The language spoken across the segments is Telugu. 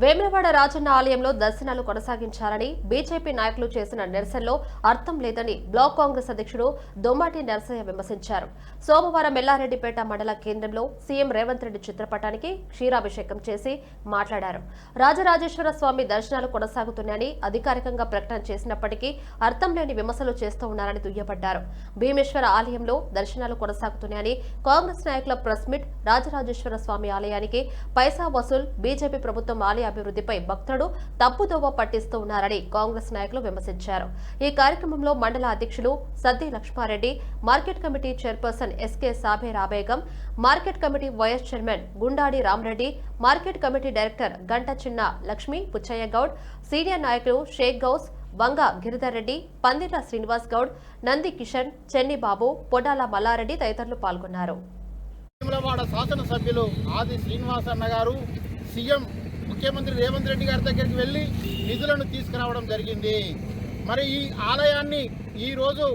వేములవాడ రాజన్న ఆలయంలో దర్శనాలు కొనసాగించాలని బీజేపీ నాయకులు చేసిన నిరసనలో అర్థం లేదని బ్లాక్ కాంగ్రెస్ అధ్యక్షుడు దొమ్మాటి నరసయ్య విమర్శించారు. సోమవారం ఎల్లారెడ్డిపేట మండల కేంద్రంలో సీఎం రేవంత్ రెడ్డి చిత్రపటానికి క్షీరాభిషేకం చేసి మాట్లాడారు. రాజరాజేశ్వర స్వామి దర్శనాలు కొనసాగుతున్నాయని అధికారికంగా ప్రకటన చేసినప్పటికీ అర్థం లేని విమర్శలు చేస్తూ ఉన్నారని దుయ్యబట్టారు భీమేశ్వర ఆలయంలో దర్శనాలు కొనసాగుతున్నాయని కాంగ్రెస్ నాయకుల ప్రెస్ మీట్ రాజరాజేశ్వర స్వామి ఆలయానికి పైసా వసూల్ బీజేపీ ప్రభుత్వం ఆలయం అభివృద్ధిపై భక్తుడు తప్పుదోవ పట్టిస్తూ ఉన్నారని కాంగ్రెస్ నాయకులు విమర్శించారు. ఈ కార్యక్రమంలో మండల అధ్యక్షులు Saddi Lakshmareddy market committee chairperson SK సాబే రాబేగం market committee vice chairman Gundadi Ramareddy market committee director Ganta Chinna Lakshmi Puchaiah Goud senior నాయకులు షేక్ గౌస్ వంగ గిరిధర్ రెడ్డి పందిర్ల శ్రీనివాస్ గౌడ్ నంది కిషన్ చెన్ని బాబు పొడాల మల్లారెడ్డి తదితరులు పాల్గొన్నారు. శాసనసభ్యులు ఆది శ్రీనివాసన్న గారు సీఎం ముఖ్యమంత్రి రేవంత్ రెడ్డి గారి దగ్గరికి వెళ్ళి నిధులను తీసుకురావడం జరిగింది. మరి ఈ ఆలయాన్ని ఈరోజు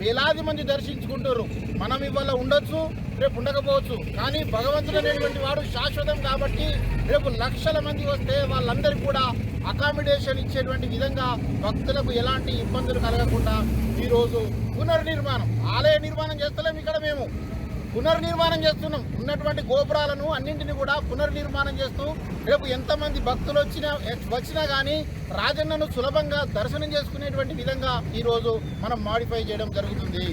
వేలాది మంది దర్శించుకుంటారు. మనం ఇవాళ ఉండొచ్చు రేపు ఉండకపోవచ్చు. కానీ భగవంతుడు అనేటువంటి వాడు శాశ్వతం కాబట్టి రేపు లక్షల మంది వస్తే వాళ్ళందరికీ కూడా అకామిడేషన్ ఇచ్చేటువంటి విధంగా భక్తులకు ఎలాంటి ఇబ్బందులు కలగకుండా ఈరోజు పునర్నిర్మాణం ఆలయ నిర్మాణం చేస్తలేము ఇక్కడ మేము. పునర్నిర్మాణం చేస్తున్నాం. ఉన్నటువంటి గోపురాలను అన్నింటిని కూడా పునర్నిర్మాణం చేస్తూ రేపు ఎంతమంది భక్తులు వచ్చినా వచ్చినా కానీ రాజన్నను సులభంగా దర్శనం చేసుకునేటువంటి విధంగా ఈరోజు మనం మాడిఫై చేయడం జరుగుతుంది.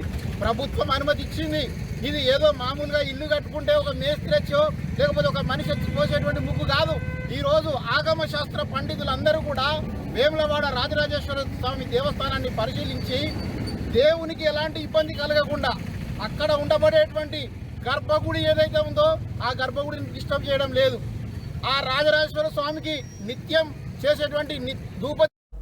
ప్రభుత్వం అనుమతి ఇచ్చింది ఇది ఏదో మామూలుగా ఇల్లు కట్టుకుంటే ఒక మేస్త్రి వచ్చో లేకపోతే ఒక మనిషి వచ్చి పోసేటువంటి ముగ్గు కాదు. ఈరోజు ఆగమ శాస్త్ర పండితులందరూ కూడా వేములవాడ రాజరాజేశ్వర స్వామి దేవస్థానాన్ని పరిశీలించి దేవునికి ఎలాంటి ఇబ్బంది కలగకుండా అక్కడ ఉండబడేటువంటి గర్భగుడి ఏదైతే ఉందో ఆ గర్భగుడిని డిస్టర్బ్ చేయడం లేదు. ఆ రాజరాజేశ్వర స్వామికి నిత్యం చేసేటువంటి ని- ధూప